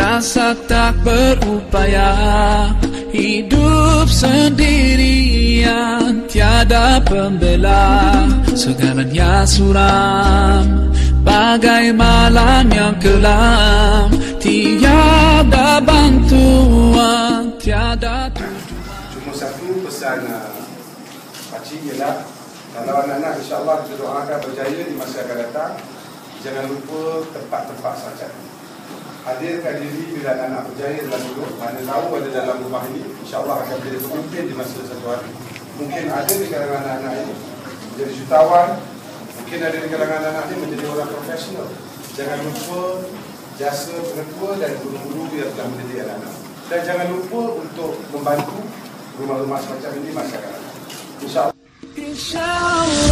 merasa tak berupaya. Hidup sendirian Tiada pembela. Segalanya suram Bagai malam yang kelam? Tiada bantuan Tiada Cuma satu pesan uh, Pakcik ialah Kalau anak-anak insyaAllah kita doakan berjaya di masa akan datang Jangan lupa tempat-tempat saja. Hadirkan diri bila anak-anak berjaya dalam hidup. Mana tahu ada dalam rumah ini InsyaAllah akan menjadi pemimpin di masa satu hari. Mungkin ada di kalangan anak-anak ini Menjadi jutawan. Mungkin ada di kalangan anak-anak ini menjadi orang profesional. Jangan lupa jasa pengetua dan guru-guru yang telah mendidik anak-anak. Dan jangan lupa untuk membantu rumah-rumah semacam ini masyarakat. InsyaAllah InsyaAllah